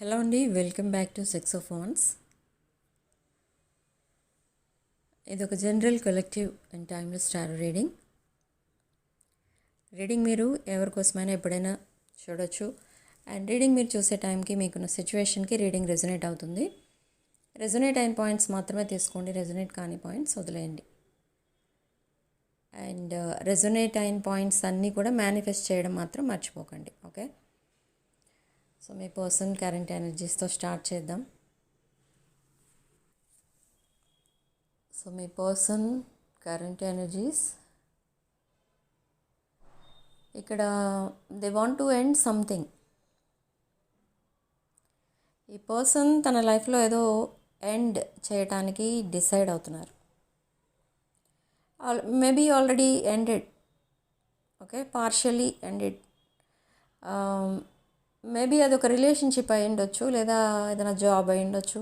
Hello అండి welcome back to saxophones. ఇది ఒక general collective and timeless star reading. Reading మీరు ఎవరికోసమైనా ఎప్పుడైనా చూడొచ్చు. అండ్ రీడింగ్ మీరు చూసే టైంకి మీకున్న సిచ్యువేషన్కి రీడింగ్ రెజొనేట్ అవుతుంది. రెజొనేట్ అయిన పాయింట్స్ మాత్రమే తీసుకోండి రెజొనేట్ కాని పాయింట్స్ వదిలేయండి. అండ్ రెజొనేట్ అయిన పాయింట్స్ అన్నీ కూడా మేనిఫెస్ట్ చేయడం మాత్రం మర్చిపోకండి ఓకే? సో మీ పర్సన్ కరెంట్ ఎనర్జీస్తో స్టార్ట్ చేద్దాం. సో మీ పర్సన్ కరెంట్ ఎనర్జీస్. ఇక్కడ they want to end something. ఈ పర్సన్ తన లైఫ్లో ఏదో ఎండ్ చేయటానికి డిసైడ్ అవుతున్నారు. Maybe already ended. Okay partially ended. Maybe అది ఒక రిలేషన్షిప్ అయి ఉండొచ్చు లేదా ఏదైనా జాబ్ అయి ఉండొచ్చు.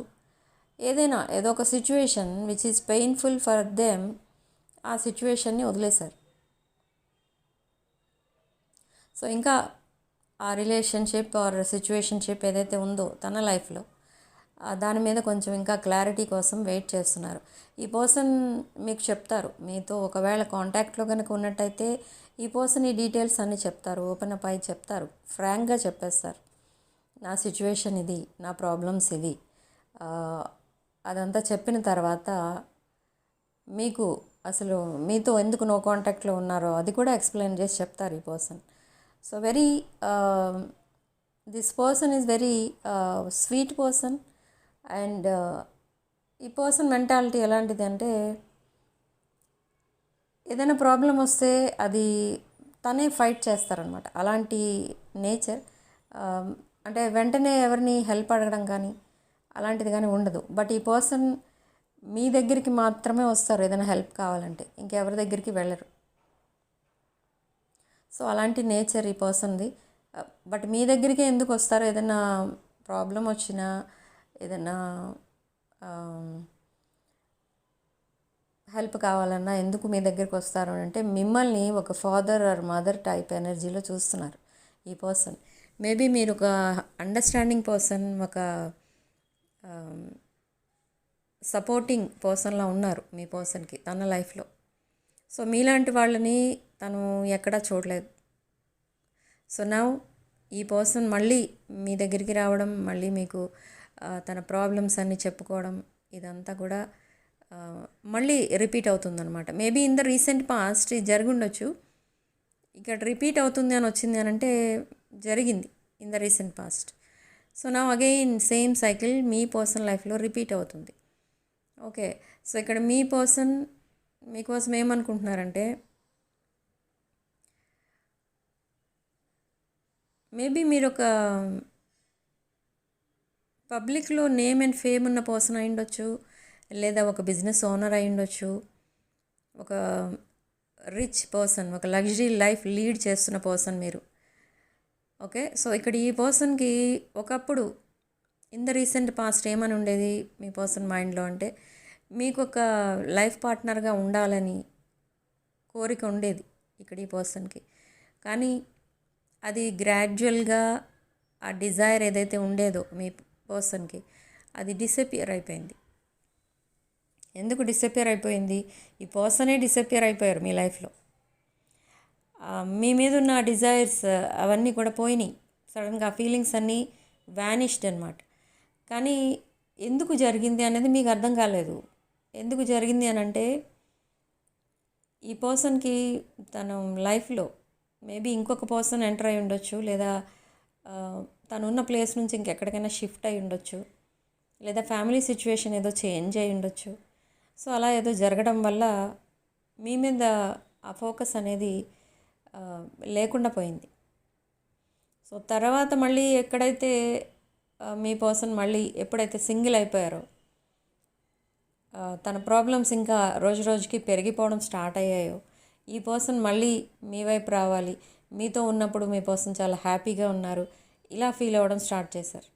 ఏదైనా ఏదో ఒక situation which is painful for them ఆ సిచ్యువేషన్ని వదిలేశారు. సో ఇంకా ఆ రిలేషన్షిప్ ఆర్ సిచ్యువేషన్షిప్ ఏదైతే ఉందో తన లైఫ్లో దాని మీద కొంచెం ఇంకా క్లారిటీ కోసం వెయిట్ చేస్తున్నారు. ఈ పర్సన్ మీకు చెప్తారు మీతో ఒకవేళ కాంటాక్ట్లో కనుక ఉన్నట్టయితే ఈ పర్సన్ ఈ డీటెయిల్స్ అన్నీ చెప్తారు ఓపెన్ అప్ అయి చెప్తారు. ఫ్రాంక్గా చెప్పేస్తారు. నా సిచ్యువేషన్ ఇది నా ప్రాబ్లమ్స్ ఇవి. అదంతా చెప్పిన తర్వాత మీకు అసలు మీతో ఎందుకు నో కాంటాక్ట్లో ఉన్నారో అది కూడా ఎక్స్ప్లెయిన్ చేసి చెప్తారు ఈ person so very this person is very sweet person and ఈ పర్సన్ మెంటాలిటీ ఎలాంటిది అంటే ఏదైనా ప్రాబ్లం వస్తే అది తనే ఫైట్ చేస్తారనమాట. అలాంటి నేచర్ అంటే వెంటనే ఎవరిని హెల్ప్ అడగడం కానీ అలాంటిది కానీ ఉండదు. బట్ ఈ పర్సన్ మీ దగ్గరికి మాత్రమే వస్తారు ఏదైనా హెల్ప్ కావాలంటే. ఇంకెవరి దగ్గరికి వెళ్ళరు. సో అలాంటి నేచర్ ఈ పర్సన్ది. బట్ మీ దగ్గరికి ఎందుకు వస్తారు? ఏదైనా ప్రాబ్లం వచ్చినా ఏదైనా హెల్ప్ కావాలన్నా ఎందుకు మీ దగ్గరికి వస్తారు అంటే మిమ్మల్ని ఒక ఫాదర్ ఆర్ మదర్ టైప్ ఎనర్జీలో చూస్తున్నారు ఈ పర్సన్. మేబీ మీరు ఒక అండర్స్టాండింగ్ పర్సన్ ఒక సపోర్టింగ్ పర్సన్లా ఉన్నారు మీ పర్సన్కి తన లైఫ్లో. సో మీలాంటి వాళ్ళని తను ఎక్కడా చూడలేదు. సో నా ఈ పర్సన్ మళ్ళీ మీ దగ్గరికి రావడం మళ్ళీ మీకు తన ప్రాబ్లమ్స్ అన్నీ చెప్పుకోవడం ఇదంతా కూడా మళ్ళీ రిపీట్ అవుతుందనమాట maybe in the recent past జరిగి ఉండొచ్చు ఇక్కడ రిపీట్ అవుతుంది అని వచ్చింది అని అంటే జరిగింది in the recent past so నా అగైన్ సేమ్ సైకిల్ మీ పర్సన్ లైఫ్లో రిపీట్ అవుతుంది. ఓకే సో ఇక్కడ మీ పర్సన్ మీకోసం ఏమనుకుంటున్నారంటే మేబీ మీరు ఒక పబ్లిక్లో నేమ్ అండ్ ఫేమ్ ఉన్న పర్సన్ అయి ఉండొచ్చు లేదా ఒక బిజినెస్ ఓనర్ అయి ఉండొచ్చు. ఒక రిచ్ పర్సన్ ఒక లగ్జరీ లైఫ్ లీడ్ చేస్తున్న పర్సన్ మీరు. ఓకే? సో ఇక్కడ ఈ పర్సన్కి ఒకప్పుడు ఇన్ ద రీసెంట్ పాస్ట్ ఏమని ఉండేది మీ పర్సన్ మైండ్లో అంటే మీకు ఒక లైఫ్ పార్ట్నర్గా ఉండాలని కోరిక ఉండేది ఇక్కడ ఈ పర్సన్కి. కానీ అది గ్రాడ్యువల్గా ఆ డిజైర్ ఏదైతే ఉండేదో మీ పర్సన్కి అది డిసపియర్ అయిపోయింది. ఎందుకు డిసపియర్ అయిపోయింది? ఈ పర్సనే డిసపియర్ అయిపోయారు మీ లైఫ్లో మీ మీద ఉన్న డిజైర్స్ అవన్నీ కూడా పోయినాయి. సడన్గా ఫీలింగ్స్ అన్నీ వ్యానిష్డ్ అనమాట కానీ ఎందుకు జరిగింది అనేది మీకు అర్థం కాలేదు. ఎందుకు జరిగింది అని అంటే ఈ పర్సన్కి తన లైఫ్లో మేబీ ఇంకొక పర్సన్ ఎంటర్ అయి ఉండొచ్చు లేదా తను ఉన్న ప్లేస్ నుంచి ఇంకెక్కడికైనా షిఫ్ట్ అయి ఉండొచ్చు లేదా ఫ్యామిలీ సిచ్యువేషన్ ఏదో చేంజ్ అయి ఉండొచ్చు. సో అలా ఏదో జరగడం వల్ల మీ మీద ఆ ఫోకస్ అనేది లేకుండా పోయింది. సో తర్వాత మళ్ళీ ఎక్కడైతే మీ పర్సన్ మళ్ళీ ఎప్పుడైతే సింగిల్ అయిపోయారో తన ప్రాబ్లమ్స్ ఇంకా రోజు రోజుకి పెరిగిపోవడం స్టార్ట్ అయ్యాయో ఈ పర్సన్ మళ్ళీ మీ వైపు రావాలి. మీతో ఉన్నప్పుడు మీ పర్సన్ చాలా హ్యాపీగా ఉన్నారు. ఇలా ఫీల్ అవ్వడం స్టార్ట్ చేశారు.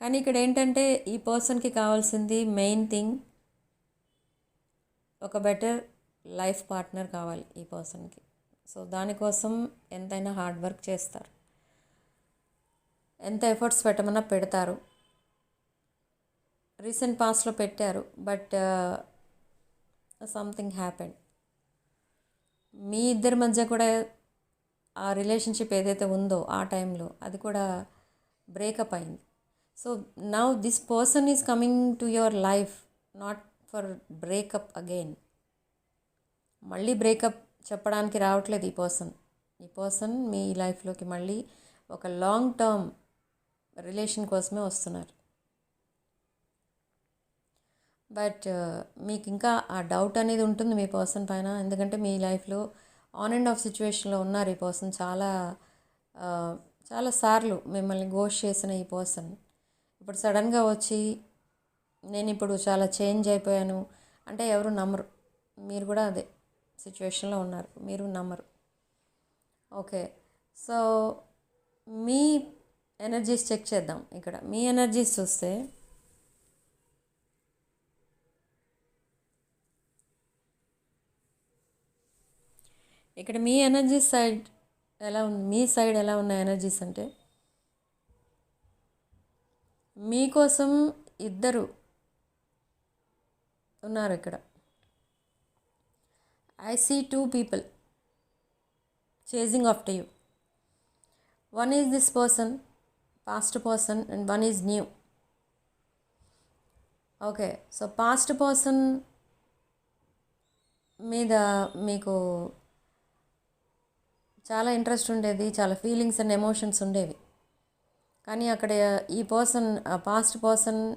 కానీ ఇక్కడ ఏంటంటే ఈ పర్సన్కి కావాల్సింది మెయిన్ థింగ్ ఒక బెటర్ లైఫ్ పార్ట్నర్ కావాలి ఈ పర్సన్కి. సో దానికోసం ఎంతైనా హార్డ్ వర్క్ చేస్తారు. ఎంత ఎఫర్ట్స్ పెట్టమన్నా పెడతారు. రీసెంట్ పాస్ట్లో పెట్టారు. బట్ సంథింగ్ హ్యాపెండ్ మీ ఇద్దరి మధ్య కూడా ఆ రిలేషన్షిప్ ఏదైతే ఉందో ఆ టైంలో అది కూడా బ్రేకప్ అయింది. So now this person is coming to your life not for breakup again మళ్ళీ బ్రేకప్ చెప్పడానికి రావట్లేదు ఈ పర్సన్ ఈ పర్సన్ మీ లైఫ్లోకి మళ్ళీ ఒక లాంగ్ టర్మ్ రిలేషన్ కోసమే వస్తున్నారు. బట్ uh, మీకు ఇంకా ఆ డౌట్ అనేది ఉంటుంది మీ పర్సన్ పైన. ఎందుకంటే మీ లైఫ్లో ఆన్ అండ్ ఆఫ్ సిచ్యువేషన్లో ఉన్నారు ఈ పర్సన్ చాలా చాలాసార్లు చాలా సార్లు మిమ్మల్ని గోష్ చేసిన ఈ పర్సన్ ఇప్పుడు సడన్గా వచ్చి నేను ఇప్పుడు చాలా చేంజ్ అయిపోయాను. అంటే ఎవరు నమ్మరు. మీరు కూడా అదే సిచ్యువేషన్లో ఉన్నారు. మీరు నమ్మరు. ఓకే. సో మీ ఎనర్జీస్ చెక్ చేద్దాం ఇక్కడ. మీ ఎనర్జీస్ చూస్తే ఇక్కడ మీ ఎనర్జీ సైడ్ ఎలా ఉంది మీ సైడ్ ఎలా ఉన్న ఎనర్జీస్ అంటే మీకోసం ఇద్దరు ఉన్నారు ఇక్కడ. I see two people chasing after you one is this person past person and one is new okay so past person మీద మీకు చాలా ఇంట్రెస్ట్ ఉండేది చాలా ఫీలింగ్స్ అండ్ ఎమోషన్స్ ఉండేవి. కానీ అక్కడ ఈ person past person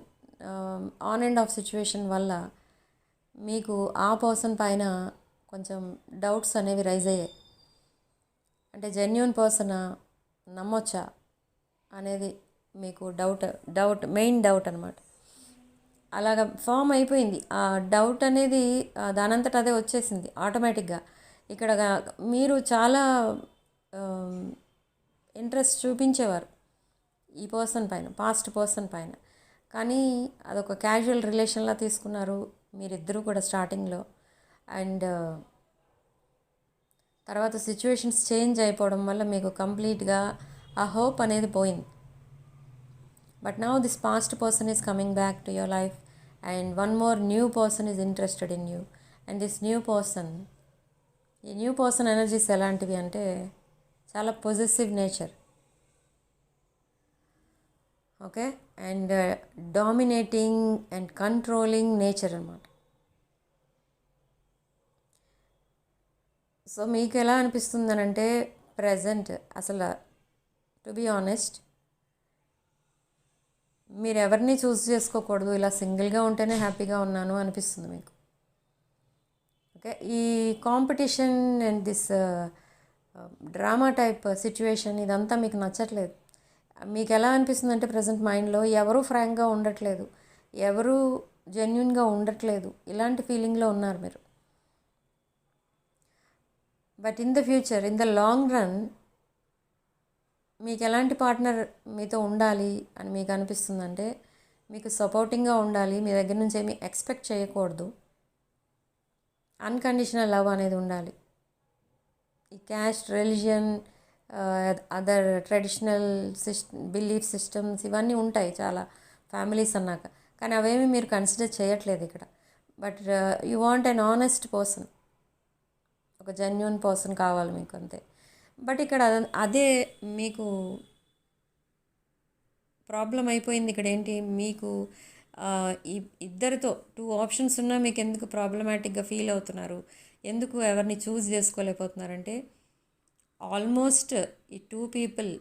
on and off situation వల్ల మీకు ఆ పర్సన్ పైన కొంచెం డౌట్స్ అనేవి రైజ్ అయ్యాయి. అంటే జెన్యున్ పర్సన్? నమ్మొచ్చా? అనేది మీకు డౌట్ డౌట్ మెయిన్ డౌట్ అనమాట అలాగ ఫామ్ అయిపోయింది. ఆ డౌట్ అనేది దానంతట అదే వచ్చేసింది ఆటోమేటిక్గా. ఇక్కడ మీరు చాలా ఇంట్రెస్ట్ చూపించేవారు. ఈ పర్సన్ పైన పాస్ట్ పర్సన్ పైన. కానీ అదొక క్యాజువల్ రిలేషన్లా తీసుకున్నారు మీరిద్దరూ కూడా స్టార్టింగ్లో. అండ్ తర్వాత సిచ్యువేషన్స్ చేంజ్ అయిపోవడం వల్ల మీకు కంప్లీట్గా ఆ హోప్ అనేది పోయింది. But now this past person is coming back to your life and one more new person is interested in you. And this new person ఈ న్యూ పర్సన్ ఎనర్జీస్ ఎలాంటివి అంటే చాలా positive nature. Okay? And dominating and controlling nature అనమాట so మీకు ఎలా అనిపిస్తుంది అంటే present అసలు టు బీ ఆనెస్ట్ మీరు ఎవరిని చూస్ చేసుకోకూడదు ఇలా సింగిల్గా ఉంటేనే హ్యాపీగా ఉన్నాను అనిపిస్తుంది మీకు. ఓకే? ఈ competition and this drama type situation ఇదంతా మీకు నచ్చట్లేదు. మీకు ఎలా అనిపిస్తుంది అంటే ప్రజెంట్ మైండ్లో ఎవరు ఫ్రాంక్గా ఉండట్లేదు. ఎవరు జెన్యున్గా ఉండట్లేదు. ఇలాంటి ఫీలింగ్లో ఉన్నారు మీరు. But in the future in the long run మీకు ఎలాంటి పార్ట్నర్ మీతో ఉండాలి అని మీకు అనిపిస్తుందంటే మీకు సపోర్టింగ్గా ఉండాలి మీ దగ్గర నుంచి ఏమి ఎక్స్పెక్ట్ చేయకూడదు. అన్కండిషనల్ లవ్ అనేది ఉండాలి. ఈ caste religion other traditional sys belief systems ఇవన్నీ ఉంటాయి చాలా ఫ్యామిలీస్ అన్నాక. కానీ అవేమి మీరు కన్సిడర్ చేయట్లేదు ఇక్కడ. But you want an honest person ఒక జెన్యున్ పర్సన్ కావాలి మీకు అంతే. బట్ ఇక్కడ అదే మీకు ప్రాబ్లం అయిపోయింది ఇక్కడ ఏంటి? మీకు ఇద్దరితో టూ ఆప్షన్స్ ఉన్నా మీకు ఎందుకు ప్రాబ్లమాటిక్గా ఫీల్ అవుతున్నారు? ఎందుకు ఎవరిని చూస్ చేసుకోలేకపోతున్నారంటే ఆల్మోస్ట్ ఈ టూ పీపుల్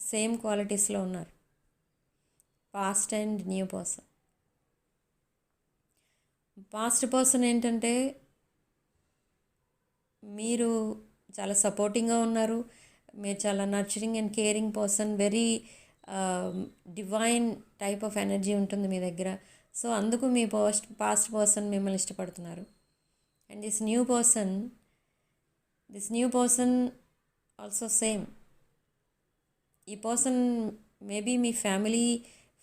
సేమ్ క్వాలిటీస్లో ఉన్నారు. Past and new person. Past person ఏంటంటే మీరు చాలా సపోర్టింగ్గా ఉన్నారు. మీరు చాలా nurturing and caring person. Very divine type of energy ఉంటుంది మీ దగ్గర. సో అందుకు మీ పోస్ట్ పాస్ట్ పర్సన్ మిమ్మల్ని ఇష్టపడుతున్నారు. And this new person this new person also same ఈ పర్సన్ మేబీ మీ ఫ్యామిలీ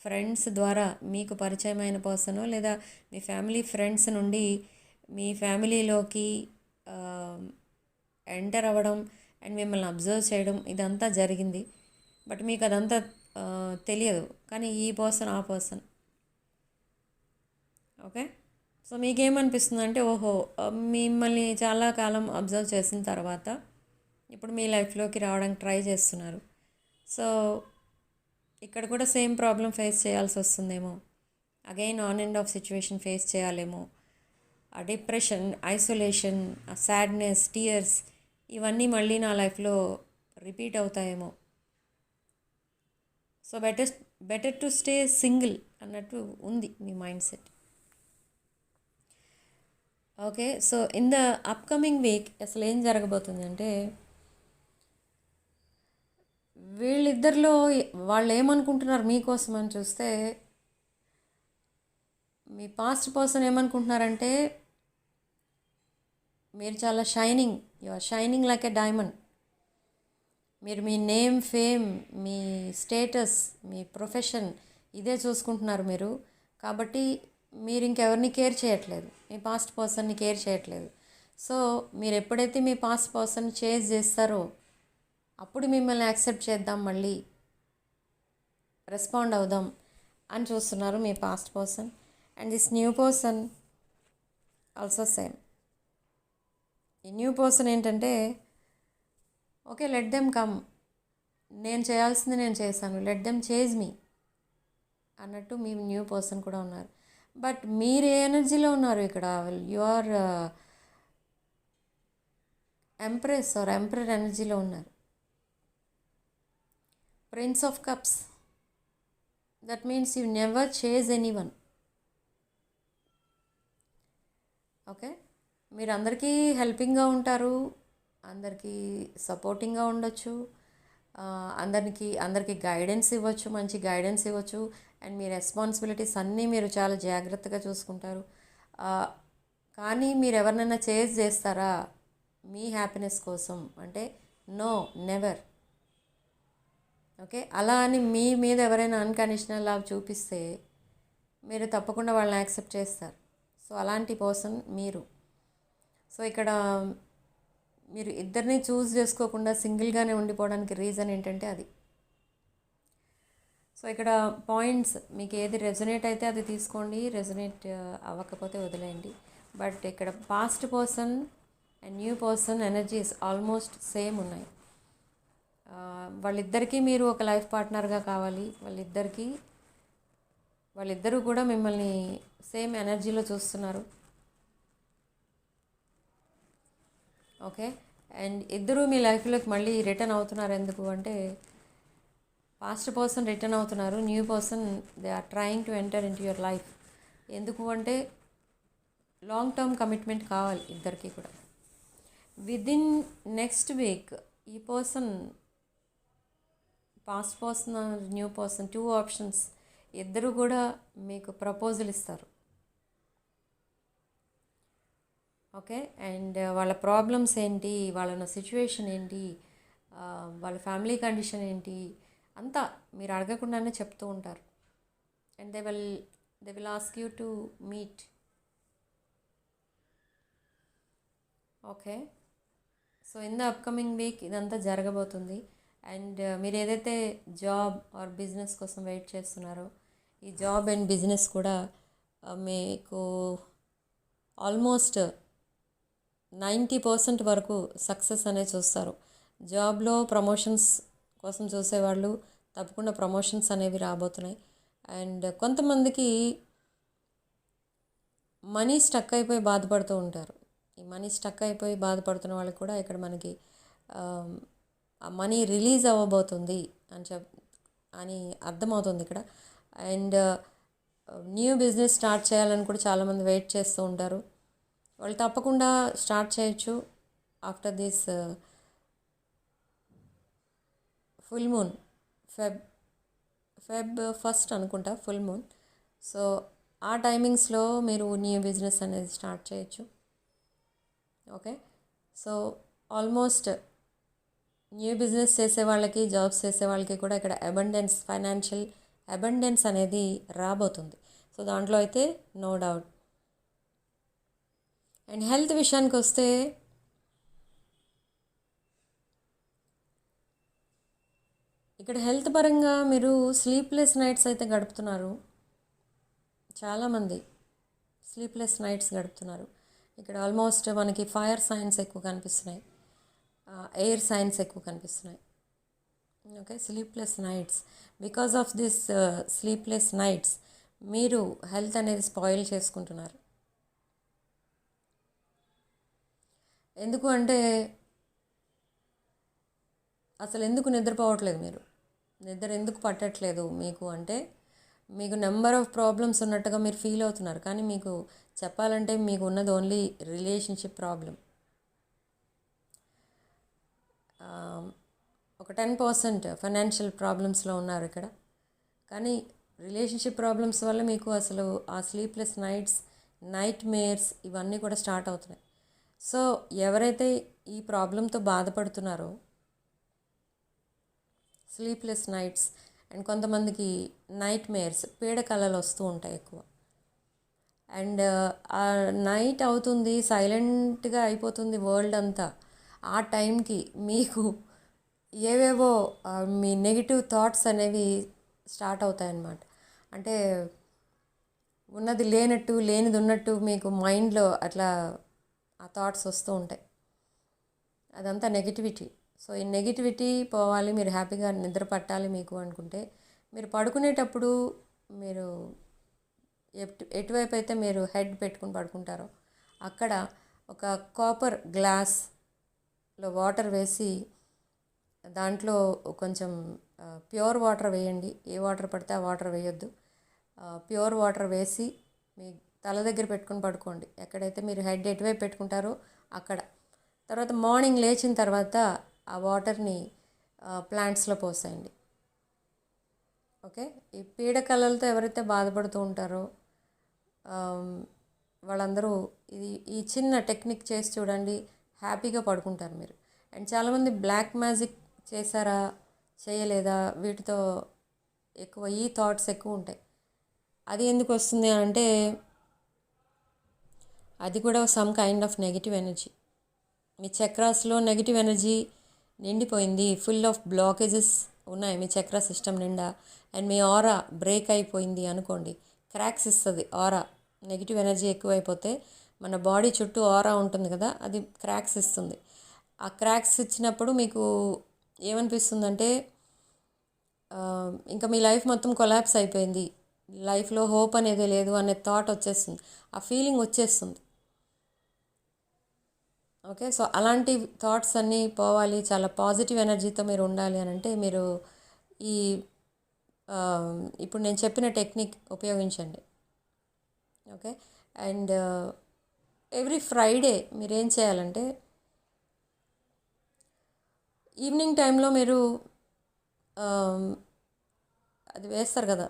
ఫ్రెండ్స్ ద్వారా మీకు పరిచయమైన పర్సన్ లేదా మీ ఫ్యామిలీ ఫ్రెండ్స్ నుండి మీ ఫ్యామిలీలోకి ఎంటర్ అవ్వడం అండ్ మిమ్మల్ని అబ్జర్వ్ చేయడం ఇదంతా జరిగింది. బట్ మీకు అదంతా తెలియదు. కానీ ఈ పర్సన్ ఆ పర్సన్ ఓకే సో మీకేమనిపిస్తుంది అంటే ఓహో మిమ్మల్ని చాలా కాలం అబ్జర్వ్ చేసిన తర్వాత ఇప్పుడు మీ లైఫ్లోకి రావడానికి ట్రై చేస్తున్నారు. సో ఇక్కడ కూడా సేమ్ ప్రాబ్లం ఫేస్ చేయాల్సి వస్తుందేమో. Again on and off situation face చేయాలేమో. ఆ డిప్రెషన్ ఐసోలేషన్ ఆ సాడ్నెస్ టీయర్స్ ఇవన్నీ మళ్ళీ నా లైఫ్లో repeat అవుతాయేమో. So better better to stay single అన్నట్టు ఉంది మీ mind set. Okay so in the upcoming week అసలు ఏం జరగబోతుందంటే వీళ్ళిద్దరిలో వాళ్ళు ఏమనుకుంటున్నారు మీకోసం అని చూస్తే మీ పాస్ట్ పర్సన్ ఏమనుకుంటున్నారంటే మీరు చాలా shining you are shining like a diamond మీరు మీ నేమ్ ఫేమ్ మీ స్టేటస్ మీ ప్రొఫెషన్ ఇదే చూసుకుంటున్నారు మీరు. కాబట్టి మీరు ఇంకెవరిని కేర్ చేయట్లేదు. మీ పాస్ట్ పర్సన్ని కేర్ చేయట్లేదు. సో మీరు ఎప్పుడైతే మీ పాస్ట్ పర్సన్ చేజ్ చేస్తారో అప్పుడు మిమ్మల్ని యాక్సెప్ట్ చేద్దాం మళ్ళీ రెస్పాండ్ అవుదాం అని చూస్తున్నారు మీ past person. And this new person also same. ఈ న్యూ పర్సన్ ఏంటంటే ఓకే లెట్ దెమ్ కమ్ నేను చేయాల్సింది నేను చేశాను. లెట్ దెమ్ చేజ్ మీ అన్నట్టు మీ న్యూ పర్సన్ కూడా ఉన్నారు. బట్ మీరు ఏ ఎనర్జీలో ఉన్నారు ఇక్కడ? You are empress or emperor ఎనర్జీలో ఉన్నారు. Prince of cups that means you never chase anyone okay మీరు అందరికీ హెల్పింగ్గా ఉంటారు అందరికీ సపోర్టింగ్గా ఉండొచ్చు అందరికీ అందరికి అందరికీ గైడెన్స్ ఇవ్వచ్చు మంచి గైడెన్స్ ఇవ్వచ్చు అండ్ మీ రెస్పాన్సిబిలిటీస్ అన్నీ మీరు చాలా జాగ్రత్తగా చూసుకుంటారు. కానీ మీరు ఎవరినైనా చేజ్ చేస్తారా? మీ హ్యాపీనెస్ కోసం. అంటే నో నెవర్ ఓకే? అలా అని మీ మీద ఎవరైనా అన్కండిషనల్ లవ్ చూపిస్తే మీరు తప్పకుండా వాళ్ళని యాక్సెప్ట్ చేస్తారు. సో అలాంటి పర్సన్ మీరు. సో ఇక్కడ మీరు ఇద్దరిని చూస్ చేసుకోకుండా సింగిల్గానే ఉండిపోవడానికి రీజన్ ఏంటంటే అది. సో ఇక్కడ పాయింట్స్ మీకు ఏది రెజనేట్ అయితే అది తీసుకోండి రెజనేట్ అవ్వకపోతే వదిలేయండి. బట్ ఇక్కడ past person and new person energies almost same ఉన్నాయి. వాళ్ళిద్దరికీ మీరు ఒక లైఫ్ పార్ట్నర్గా కావాలి. వాళ్ళిద్దరికీ వాళ్ళిద్దరూ కూడా మిమ్మల్ని సేమ్ ఎనర్జీలో చూస్తున్నారు. ఓకే? అండ్ ఇద్దరు మీ లైఫ్లోకి మళ్ళీ రిటర్న్ అవుతున్నారు ఎందుకు అంటే పాస్ట్ పర్సన్ రిటర్న్ అవుతున్నారు. New person they are trying to enter in your life. ఎందుకు అంటే లాంగ్ టర్మ్ కమిట్మెంట్ కావాలి ఇద్దరికీ కూడా. విదిన్ నెక్స్ట్ వీక్ ఈ person past person new person two options ఇద్దరు కూడా మీకు ప్రపోజల్ ఇస్తారు. ఓకే అండ్ uh, వాళ్ళ ప్రాబ్లమ్స్ ఏంటి? Uh, వాళ్ళ సిచ్యువేషన్ ఏంటి? వాళ్ళ ఫ్యామిలీ కండిషన్ ఏంటి? అంతా మీరు అడగకుండానే చెప్తూ ఉంటారు. And they will they will ask you to meet okay so in the upcoming week ఇదంతా జరగబోతుంది. అండ్ మీరు ఏదైతే జాబ్ ఆర్ బిజినెస్ కోసం వెయిట్ చేస్తున్నారో ఈ జాబ్ అండ్ బిజినెస్ కూడా మీకు ఆల్మోస్ట్ నైంటీ పర్సెంట్ వరకు సక్సెస్ అనే చూస్తారు. జాబ్లో ప్రమోషన్స్ కోసం చూసేవాళ్ళు తప్పకుండా ప్రమోషన్స్ అనేవి రాబోతున్నాయి. అండ్ కొంతమందికి మనీ స్టక్ అయిపోయి బాధపడుతూ ఉంటారు. ఈ మనీ స్టక్ అయిపోయి బాధపడుతున్న వాళ్ళకి కూడా ఇక్కడ మనకి మనీ రిలీజ్ అవ్వబోతుంది అని చెప్ అని అర్థమవుతుంది ఇక్కడ. అండ్ న్యూ బిజినెస్ స్టార్ట్ చేయాలని కూడా చాలామంది వెయిట్ చేస్తూ ఉంటారు. వాళ్ళు తప్పకుండా స్టార్ట్ చేయొచ్చు after this full moon. Feb Feb first అనుకుంటా ఫుల్ మూన్. సో ఆ టైమింగ్స్లో మీరు న్యూ బిజినెస్ అనేది స్టార్ట్ చేయొచ్చు. Okay? So almost new business చేసే వాళ్ళకి జాబ్స్ చేసే వాళ్ళకి కూడా ఇక్కడ అబండెన్స్ ఫైనాన్షియల్ అబండెన్స్ అనేది రాబోతుంది. సో దాంట్లో అయితే నో డౌట్. అండ్ హెల్త్ విషయానికి వస్తే ఇక్కడ హెల్త్ పరంగా మీరు స్లీప్లెస్ నైట్స్ అయితే గడుపుతున్నారు. చాలామంది స్లీప్లెస్ నైట్స్ గడుపుతున్నారు. ఇక్కడ ఆల్మోస్ట్ మనకి ఫైర్ సైన్స్ ఎక్కువ కనిపిస్తున్నాయి. ఎయిర్ సైన్స్ ఎక్కువ కనిపిస్తున్నాయి. Okay sleepless nights because of this sleepless nights మీరు హెల్త్ అనేది స్పాయిల్ చేసుకుంటున్నారు. ఎందుకు అంటే అసలు ఎందుకు నిద్రపోవట్లేదు మీరు? నిద్ర ఎందుకు పట్టట్లేదు మీకు అంటే మీకు నెంబర్ ఆఫ్ ప్రాబ్లమ్స్ ఉన్నట్టుగా మీరు ఫీల్ అవుతున్నారు. కానీ మీకు చెప్పాలంటే మీకు ఉన్నది ఓన్లీ రిలేషన్షిప్ ప్రాబ్లం ఒక టెన్ పర్సెంట్ ఫైనాన్షియల్ ప్రాబ్లమ్స్లో ఉన్నారు ఇక్కడ. కానీ రిలేషన్షిప్ ప్రాబ్లమ్స్ వల్ల మీకు అసలు ఆ స్లీప్లెస్ నైట్స్ నైట్ మేర్స్ ఇవన్నీ కూడా స్టార్ట్ అవుతున్నాయి. సో ఎవరైతే ఈ ప్రాబ్లంతో బాధపడుతున్నారో స్లీప్లెస్ నైట్స్ అండ్ కొంతమందికి నైట్ మేర్స్ పీడ కళలు వస్తూ ఉంటాయి ఎక్కువ. అండ్ ఆ నైట్ అవుతుంది సైలెంట్గా అయిపోతుంది వరల్డ్ అంతా. ఆ టైంకి మీకు ఏవేవో మీ నెగిటివ్ థాట్స్ అనేవి స్టార్ట్ అవుతాయన్నమాట. అంటే ఉన్నది లేనట్టు లేనిది ఉన్నట్టు మీకు మైండ్లో అట్లా ఆ థాట్స్ వస్తూ ఉంటాయి. అదంతా నెగిటివిటీ. సో ఈ నెగిటివిటీ పోవాలి మీరు హ్యాపీగా నిద్ర పట్టాలి మీకు అనుకుంటే మీరు పడుకునేటప్పుడు మీరు ఎటు ఎటువైపు అయితే మీరు హెడ్ పెట్టుకుని పడుకుంటారో అక్కడ ఒక కాపర్ గ్లాస్ లో వాటర్ వేసి దాంట్లో కొంచెం ప్యూర్ వాటర్ వేయండి. ఏ వాటర్ పడితే ఆ వాటర్ వేయొద్దు. ప్యూర్ వాటర్ వేసి మీ తల దగ్గర పెట్టుకొని పడుకోండి. ఎక్కడైతే మీరు హెడ్ ఎటువైపు పెట్టుకుంటారో అక్కడ. తర్వాత మార్నింగ్ లేచిన తర్వాత ఆ వాటర్ని ప్లాంట్స్లో పోసేయండి. ఓకే? ఈ పీడకలలతో ఎవరైతే బాధపడుతూ ఉంటారో వాళ్ళందరూ ఇది ఈ చిన్న టెక్నిక్ చేసి చూడండి. హ్యాపీగా పడుకుంటారు మీరు. అండ్ చాలామంది బ్లాక్ మ్యాజిక్ చేశారా చేయలేదా? వీటితో ఎక్కువ ఈ థాట్స్ ఎక్కువ ఉంటాయి. అది ఎందుకు వస్తుంది అంటే అది కూడా some kind of negative energy. మీ చక్రాస్లో నెగిటివ్ ఎనర్జీ నిండిపోయింది ఫుల్ ఆఫ్ బ్లాకేజెస్ ఉన్నాయి మీ చక్ర సిస్టమ్ నిండా. అండ్ మీ ఆరా బ్రేక్ అయిపోయింది అనుకోండి క్రాక్స్ ఇస్తుంది ఆరా. నెగిటివ్ ఎనర్జీ ఎక్కువైపోతే మన బాడీ చుట్టూ ఆరా ఉంటుంది కదా అది క్రాక్స్ ఇస్తుంది. ఆ క్రాక్స్ ఇచ్చినప్పుడు మీకు ఏమనిపిస్తుందంటే ఇంకా మీ లైఫ్ మొత్తం కొలాప్స్ అయిపోయింది. లైఫ్లో హోప్ అనేది లేదు అనే థాట్ వచ్చేస్తుంది. ఆ ఫీలింగ్ వచ్చేస్తుంది. ఓకే సో అలాంటి థాట్స్ అన్నీ పోవాలి. చాలా పాజిటివ్ ఎనర్జీతో మీరు ఉండాలి అని అంటే మీరు ఈ ఇప్పుడు నేను చెప్పిన టెక్నిక్ ఉపయోగించండి. ఓకే అండ్ ఎవ్రీ ఫ్రైడే మీరు ఏం చేయాలంటే ఈవినింగ్ టైంలో మీరు అది వేస్తారు కదా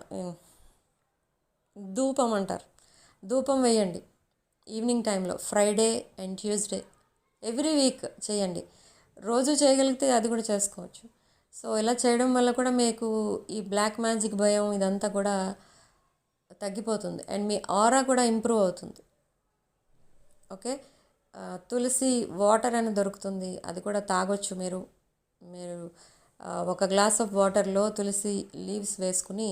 ధూపం అంటారు. ధూపం వేయండి ఈవినింగ్ టైంలో Friday and Tuesday. Every week చేయండి. రోజు చేయగలిగితే అది కూడా చేసుకోవచ్చు. సో ఇలా చేయడం వల్ల కూడా మీకు ఈ బ్లాక్ మ్యాజిక్ భయం ఇదంతా కూడా తగ్గిపోతుంది. అండ్ మీ ఆరా కూడా ఇంప్రూవ్ అవుతుంది. ఓకే? తులసి వాటర్ అని దొరుకుతుంది. అది కూడా తాగొచ్చు మీరు. మీరు ఒక గ్లాస్ ఆఫ్ వాటర్లో తులసి లీవ్స్ వేసుకుని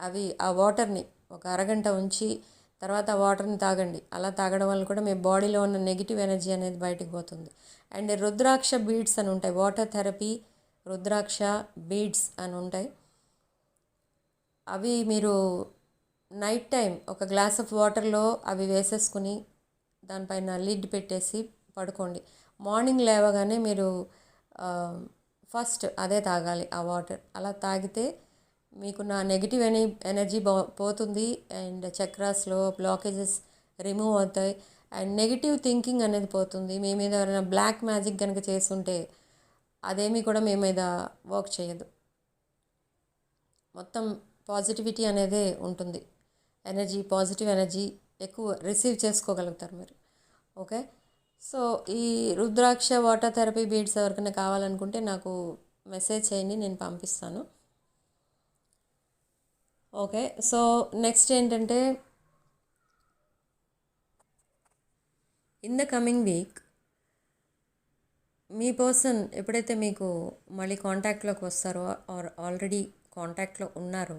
అవి ఆ వాటర్ని ఒక అరగంట ఉంచి తర్వాత ఆ వాటర్ని తాగండి. అలా తాగడం వల్ల కూడా మీ బాడీలో ఉన్న నెగిటివ్ ఎనర్జీ అనేది బయటికి పోతుంది. అండ్ రుద్రాక్ష బీడ్స్ అని ఉంటాయి. వాటర్ థెరపీ రుద్రాక్ష బీడ్స్ అని ఉంటాయి. అవి మీరు నైట్ టైం ఒక గ్లాస్ ఆఫ్ వాటర్లో అవి వేసేసుకుని దానిపైన లిడ్ పెట్టేసి పడుకోండి. మార్నింగ్ లేవగానే మీరు ఫస్ట్ అదే తాగాలి ఆ వాటర్. అలా తాగితే మీకు నా నెగిటివ్ ఎనీ ఎనర్జీ పోతుంది అండ్ చక్రాస్లో బ్లాకేజెస్ రిమూవ్ అవుతాయి. అండ్ నెగిటివ్ థింకింగ్ అనేది పోతుంది. మీ మీద ఎవరైనా బ్లాక్ మ్యాజిక్ కనుక చేస్తుంటే అదేమీ కూడా మీ మీద వర్క్ చేయదు. మొత్తం పాజిటివిటీ అనేదే ఉంటుంది. ఎనర్జీ పాజిటివ్ ఎనర్జీ ఎక్కువ రిసీవ్ చేసుకోగలుగుతారు మీరు. ఓకే? సో ఈ రుద్రాక్ష వాటర్ థెరపీ బీడ్స్ ఎవరికైనా కావాలనుకుంటే నాకు మెసేజ్ చేయండి నేను పంపిస్తాను. ఓకే? సో నెక్స్ట్ ఏంటంటే ఇన్ ద కమింగ్ వీక్ మీ పర్సన్ ఎప్పుడైతే మీకు మళ్ళీ కాంటాక్ట్లోకి వస్తారో ఆర్ ఆల్రెడీ కాంటాక్ట్లో ఉన్నారో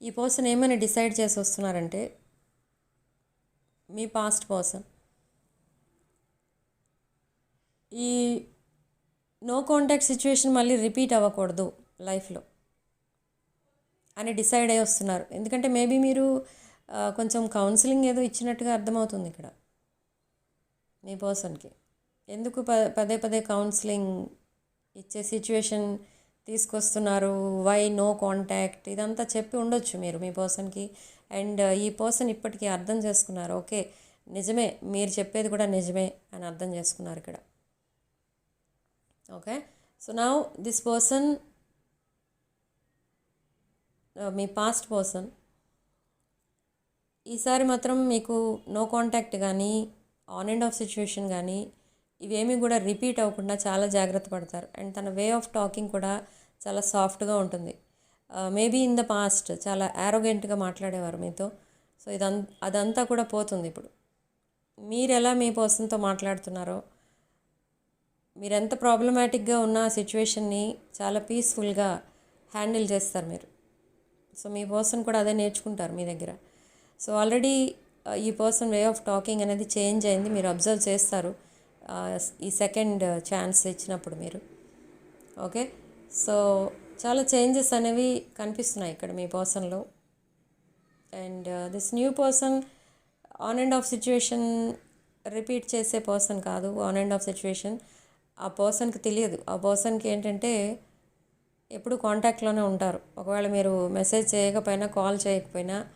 ఈ పర్సన్ ఏమైనా డిసైడ్ చేసి వస్తున్నారంటే మీ పాస్ట్ పర్సన్ ఈ నో కాంటాక్ట్ సిచ్యువేషన్ మళ్ళీ రిపీట్ అవ్వకూడదు లైఫ్లో. అని డిసైడ్ అయి వస్తున్నారు. ఎందుకంటే మేబీ మీరు కొంచెం కౌన్సిలింగ్ ఏదో ఇచ్చినట్టుగా అర్థమవుతుంది ఇక్కడ. మీ పర్సన్కి ఎందుకు ప పదే పదే కౌన్సిలింగ్ ఇచ్చే సిచ్యువేషన్ తీసుకొస్తున్నారు. వై నో కాంటాక్ట్ ఇదంతా చెప్పి ఉండొచ్చు మీరు మీ పర్సన్కి. అండ్ ఈ పర్సన్ ఇప్పటికీ అర్థం చేసుకున్నారు. ఓకే నిజమే మీరు చెప్పేది కూడా నిజమే అని అర్థం చేసుకున్నారు ఇక్కడ. ఓకే సో నా దిస్ పర్సన్ మీ పాస్ట్ పర్సన్ ఈసారి మాత్రం మీకు నో కాంటాక్ట్ కానీ ఆన్ అండ్ ఆఫ్ సిచ్యువేషన్ కానీ ఇవేమీ కూడా రిపీట్ అవ్వకుండా చాలా జాగ్రత్త పడతారు. అండ్ తన వే ఆఫ్ టాకింగ్ కూడా చాలా సాఫ్ట్గా ఉంటుంది. మేబీ ఇన్ ద పాస్ట్ చాలా యారోగెంట్గా మాట్లాడేవారు మీతో. సో ఇదం అదంతా కూడా పోతుంది ఇప్పుడు. మీరు ఎలా మీ పర్సన్తో మాట్లాడుతున్నారో మీరు ఎంత ప్రాబ్లమాటిక్గా ఉన్న సిచ్యువేషన్ని చాలా పీస్ఫుల్గా హ్యాండిల్ చేస్తారు మీరు. సో మీ పర్సన్ కూడా అదే నేర్చుకుంటారు మీ దగ్గర. సో ఆల్రెడీ ఈ పర్సన్ వే ఆఫ్ టాకింగ్ అనేది చేంజ్ అయింది. మీరు అబ్జర్వ్ చేస్తారు. ఈ సెకండ్ ఛాన్స్ ఇచ్చినప్పుడు మీరు. ఓకే? సో చాలా చేంజెస్ అనేవి కనిపిస్తున్నాయి ఇక్కడ మీ పర్సన్లో. And this new person on and off situation repeat చేసే పర్సన్ కాదు ఆన్ అండ్ ఆఫ్ సిచ్యువేషన్ ఆ పర్సన్కి తెలియదు. ఆ పర్సన్కి ఏంటంటే ఎప్పుడు కాంటాక్ట్లోనే ఉంటారు. ఒకవేళ మీరు మెసేజ్ చేయకపోయినా కాల్ చేయకపోయినా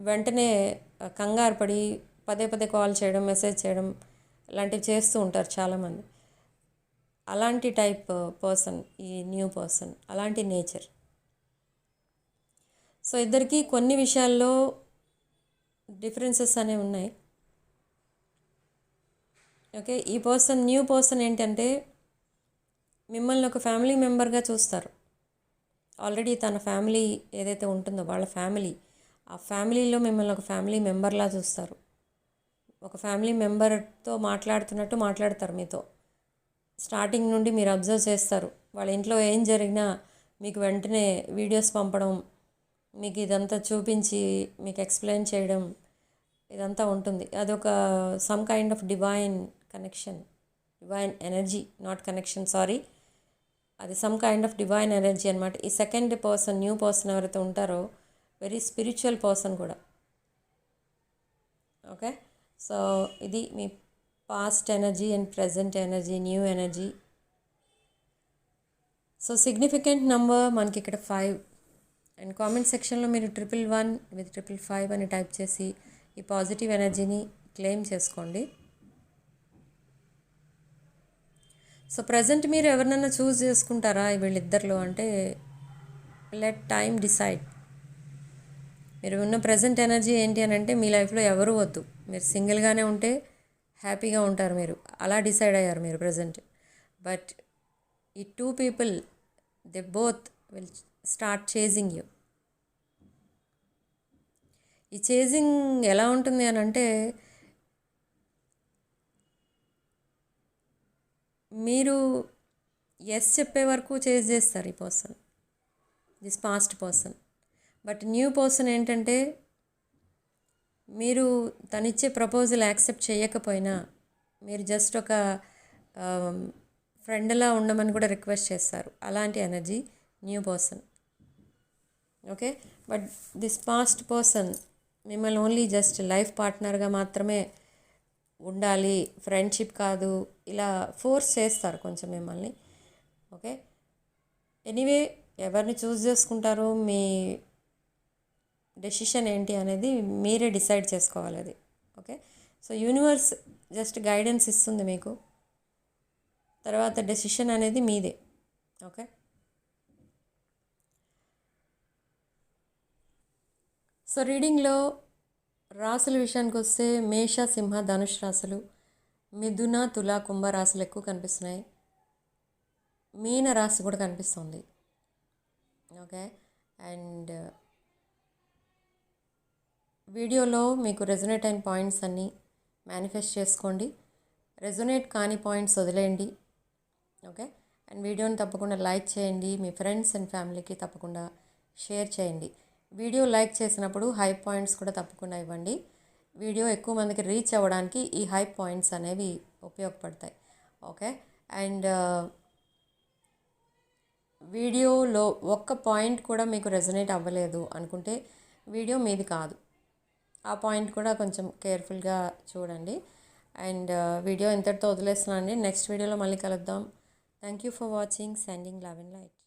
వెంటనే కంగారు పడి పదే పదే కాల్ చేయడం మెసేజ్ చేయడం ఇలాంటివి చేస్తూ ఉంటారు చాలామంది. అలాంటి టైప్ పర్సన్ ఈ న్యూ పర్సన్ అలాంటి నేచర్. సో ఇద్దరికి కొన్ని విషయాల్లో డిఫరెన్సెస్ అనేవి ఉన్నాయి. ఓకే ఈ పర్సన్ న్యూ పర్సన్ ఏంటంటే మిమ్మల్ని ఒక ఫ్యామిలీ మెంబర్గా చూస్తారు. ఆల్రెడీ తన ఫ్యామిలీ ఏదైతే ఉంటుందో వాళ్ళ ఫ్యామిలీ ఆ ఫ్యామిలీలో మిమ్మల్ని ఒక ఫ్యామిలీ మెంబర్లా చూస్తారు. ఒక ఫ్యామిలీ మెంబర్తో మాట్లాడుతున్నట్టు మాట్లాడతారు మీతో. స్టార్టింగ్ నుండి మీరు అబ్జర్వ్ చేస్తారు. వాళ్ళ ఇంట్లో ఏం జరిగినా మీకు వెంటనే వీడియోస్ పంపడం మీకు ఇదంతా చూపించి మీకు ఎక్స్ప్లెయిన్ చేయడం ఇదంతా ఉంటుంది. అదొక some kind of divine connection divine energy not connection sorry అది some kind of divine energy అనమాట ఈ సెకండ్ పర్సన్ న్యూ పర్సన్ ఎవరైతే ఉంటారో వెరీ స్పిరిచువల్ పర్సన్ కూడా. ఓకే సో ఇది మీ past energy and present energy new energy so significant number మనకి ఇక్కడ five and comment సెక్షన్లో మీరు triple one with triple five అని టైప్ చేసి ఈ పాజిటివ్ ఎనర్జీని క్లెయిమ్ చేసుకోండి. సో ప్రజెంట్ మీరు ఎవరినైనా చూస్ చేసుకుంటారా? వీళ్ళిద్దరిలో అంటే లెట్ టైం డిసైడ్ మీరు ఉన్న ప్రజెంట్ ఎనర్జీ ఏంటి అని అంటే మీ లైఫ్లో ఎవరు వద్దు. మీరు సింగిల్గానే ఉంటే హ్యాపీగా ఉంటారు మీరు. అలా డిసైడ్ అయ్యారు మీరు ప్రజెంట్ బట్ ఈ two people they both will start chasing you. ఈ చేజింగ్ ఎలా ఉంటుంది అని అంటే మీరు ఎస్ చెప్పే వరకు చేజ్ చేస్తారు ఈ person this past person but new person ఏంటంటే మీరు తనిచ్చే ప్రపోజల్ యాక్సెప్ట్ చేయకపోయినా మీరు జస్ట్ ఒక ఫ్రెండ్లా ఉండమని కూడా రిక్వెస్ట్ చేస్తారు. అలాంటి energy new person. Okay? But this past person మిమ్మల్ని ఓన్లీ జస్ట్ లైఫ్ పార్ట్నర్గా మాత్రమే ఉండాలి ఫ్రెండ్షిప్ కాదు ఇలా ఫోర్స్ చేస్తారు కొంచెం మిమ్మల్ని. ఓకే? ఎనీవే ఎవరిని చూస్ చేసుకుంటారో మీ డెసిషన్ ఏంటి అనేది మీరే డిసైడ్ చేసుకోవాలి అది. Okay so universe just guidance ఇస్తుంది మీకు. తర్వాత డెసిషన్ అనేది మీదే. ఓకే సో రీడింగ్లో రాసుల విషయానికి వస్తే మేష సింహ ధనుష్ రాసులు మిథున తుల కుంభ రాసులు ఎక్కువ కనిపిస్తున్నాయి. మీన రాశి కూడా కనిపిస్తుంది. ఓకే అండ్ వీడియోలో మీకు రెజొనేట్ అయిన పాయింట్స్ అన్నీ మేనిఫెస్ట్ చేసుకోండి. రెజొనేట్ కాని పాయింట్స్ వదిలేయండి. ఓకే? అండ్ వీడియోని తప్పకుండా లైక్ చేయండి. మీ ఫ్రెండ్స్ అండ్ ఫ్యామిలీకి తప్పకుండా షేర్ చేయండి. వీడియో లైక్ చేసినప్పుడు హై పాయింట్స్ కూడా తప్పకుండా ఇవ్వండి. వీడియో ఎక్కువ మందికి రీచ్ అవ్వడానికి ఈ హై పాయింట్స్ అనేవి ఉపయోగపడతాయి. ఓకే? అండ్ వీడియోలో ఒక్క పాయింట్ కూడా మీకు రెజనేట్ అవ్వలేదు అనుకుంటే వీడియో మీది కాదు. ఆ పాయింట్ కూడా కొంచెం కేర్ఫుల్గా చూడండి. అండ్ వీడియో ఇంతటితో వదిలేస్తున్నాను అండి. నెక్స్ట్ వీడియోలో మళ్ళీ కలుద్దాం. Thank you for watching. Sending love and light